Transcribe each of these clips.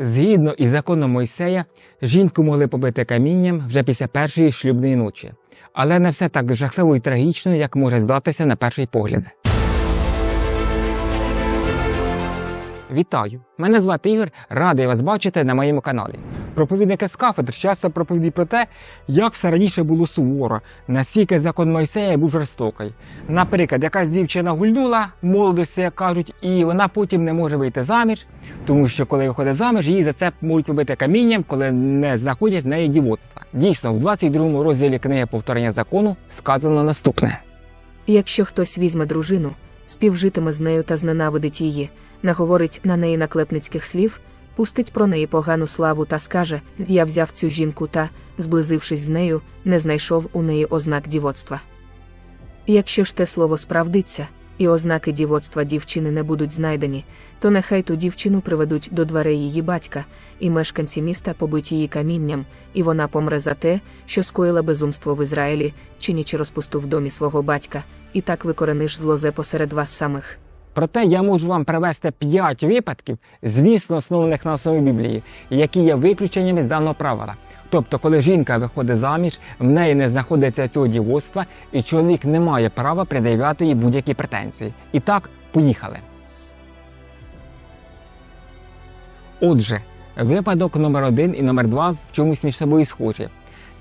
Згідно із законом Мойсея, жінку могли побити камінням вже після першої шлюбної ночі. Але не все так жахливо і трагічно, як може здатися на перший погляд. Вітаю! Мене звати Ігор, радий вас бачити на моєму каналі. Проповідники з кафедр часто проповідують про те, як все раніше було суворо, наскільки закон Мойсея був жорстокий. Наприклад, якась дівчина гульнула, молодості, як кажуть, і вона потім не може вийти заміж, тому що коли виходить заміж, її за це можуть побити камінням, коли не знаходять в неї дівоцтва. Дійсно, в 22 розділі книги повторення закону сказано наступне. Якщо хтось візьме дружину, співжитиме з нею та зненавидить її, наговорить на неї наклепницьких слів, пустить про неї погану славу та скаже: Я взяв цю жінку та, зблизившись з нею, не знайшов у неї ознак дівоцтва. Якщо ж те слово справдиться, і ознаки дівоцтва дівчини не будуть знайдені, то нехай ту дівчину приведуть до дверей її батька, і мешканці міста побить її камінням, і вона помре за те, що скоїла безумство в Ізраїлі, чинячи розпусту в домі свого батька, і так викорениш злозе посеред вас самих. Проте я можу вам привести 5 випадків, звісно, основаних на основі Біблії, які є виключеннями з даного правила. Тобто, коли жінка виходить заміж, в неї не знаходиться цього дівоцтва, і чоловік не має права пред'являти їй будь-які претензії. І так, поїхали. Отже, випадок номер один і номер два в чомусь між собою схожі.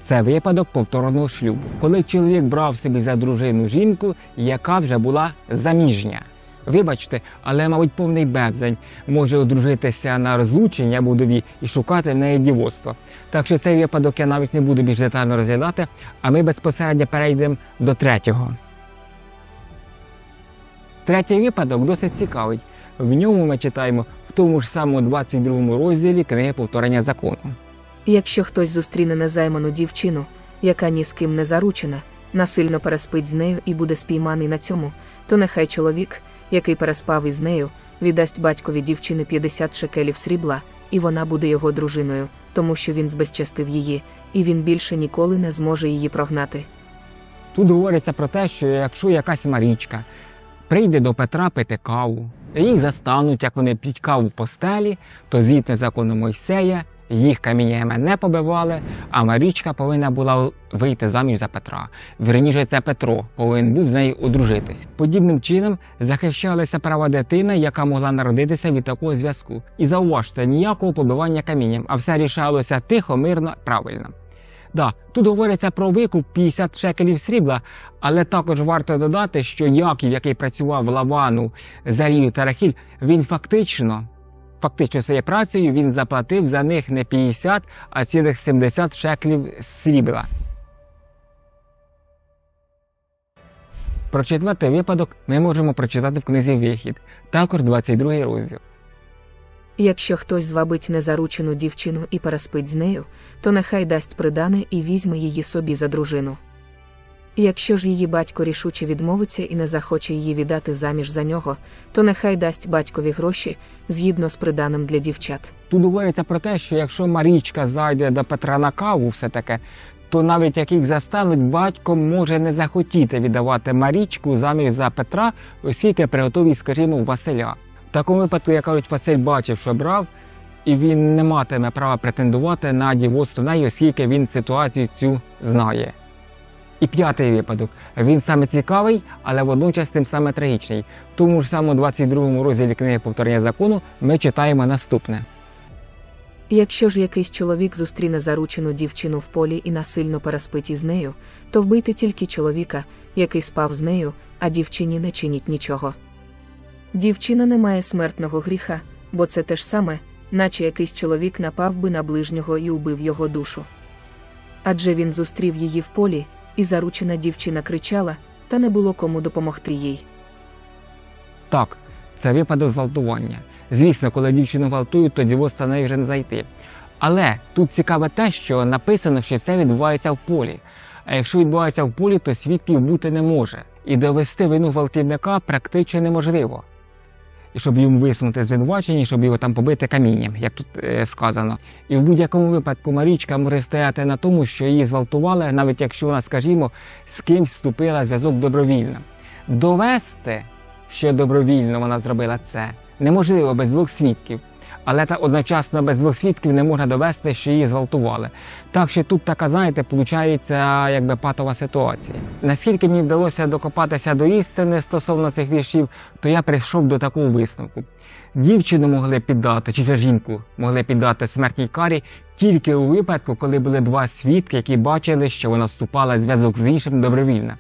Це випадок повторного шлюбу, коли чоловік брав собі за дружину жінку, яка вже була заміжня. Вибачте, але, мабуть, повний бевзень може одружитися на розлучення будові і шукати в неї дівоцтво. Так що цей випадок я навіть не буду більш детально розглядати, а ми безпосередньо перейдемо до третього. Третій випадок досить цікавий. В ньому ми читаємо в тому ж самому 22 розділі книги повторення закону. Якщо хтось зустріне незайману дівчину, яка ні з ким не заручена, насильно переспить з нею і буде спійманий на цьому, то нехай чоловік, який переспав із нею, віддасть батькові дівчини 50 шекелів срібла, і вона буде його дружиною, тому що він збезчестив її, і він більше ніколи не зможе її прогнати. Тут говориться про те, що якщо якась Марічка прийде до Петра пити каву, їх застануть, як вони п'ють каву в постелі, то згідно закону Мойсея їх каміннями не побивали, а Марічка повинна була вийти заміж за Петра. Вірніше, це Петро повинен був з нею одружитись. Подібним чином захищалися права дитини, яка могла народитися від такого зв'язку. І зауважте, ніякого побивання камінням, а все рішалося тихо, мирно, правильно. Да, тут говориться про викуп 50 шекелів срібла, але також варто додати, що Яків, який працював в Лавану, Зарію та Рахіль, він фактично, фактично своєю працею він заплатив за них не 50, а цілих 70 шеклів срібла. Про четвертий випадок ми можемо прочитати в книзі Вихід, також 22 розділ. Якщо хтось звабить незаручену дівчину і переспить з нею, то нехай дасть придане і візьме її собі за дружину. Якщо ж її батько рішуче відмовиться і не захоче її віддати заміж за нього, то нехай дасть батькові гроші згідно з приданим для дівчат. Тут говориться про те, що якщо Марічка зайде до Петра на каву, все таке, то навіть як їх застануть, батько може не захотіти віддавати Марічку заміж за Петра, оскільки приготові, скажімо, Василя. В такому випадку, як кажуть, Василь бачив, що брав, і він не матиме права претендувати на дівоцтво неї, оскільки він ситуацію цю знає. І п'ятий випадок. Він саме цікавий, але водночас тим саме трагічний. Тому ж самому 22-му розділі книги повторення закону ми читаємо наступне. Якщо ж якийсь чоловік зустріне заручену дівчину в полі і насильно переспить із нею, то вбийте тільки чоловіка, який спав з нею, а дівчині не чиніть нічого. Дівчина не має смертного гріха, бо це те ж саме, наче якийсь чоловік напав би на ближнього і убив його душу. Адже він зустрів її в полі, і заручена дівчина кричала, та не було кому допомогти їй. Так, це випадок зґвалтування. Звісно, коли дівчину гвалтують, то дівоцтва неї вже не зайти. Але тут цікаве те, що написано, що це відбувається в полі. А якщо відбувається в полі, то свідків бути не може. І довести вину гвалтівника практично неможливо. Щоб йому висунути звинувачення, щоб його там побити камінням, як тут е, сказано. І в будь-якому випадку Марічка може стояти на тому, що її зґвалтували, навіть якщо вона, скажімо, з кимсь вступила зв'язок добровільно. Довести, що добровільно вона зробила це, неможливо без двох свідків. Але та одночасно без двох свідків не можна довести, що її зґвалтували. Так що тут така, знаєте, виходить, якби патова ситуація. Наскільки мені вдалося докопатися до істини стосовно цих віршів, то я прийшов до такого висновку. Дівчину могли піддати, чи жінку могли піддати смертній карі тільки у випадку, коли були два свідки, які бачили, що вона вступала в зв'язок з іншим добровільно.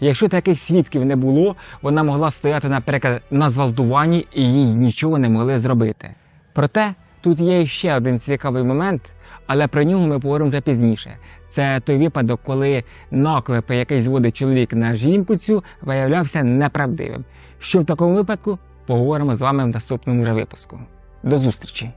Якщо таких свідків не було, вона могла стояти, наприклад, на зґвалтуванні і їй нічого не могли зробити. Проте тут є ще один цікавий момент, але про нього ми поговоримо вже пізніше. Це той випадок, коли наклеп, який зводить чоловік на жінку цю, виявлявся неправдивим. Що в такому випадку поговоримо з вами в наступному вже випуску. До зустрічі!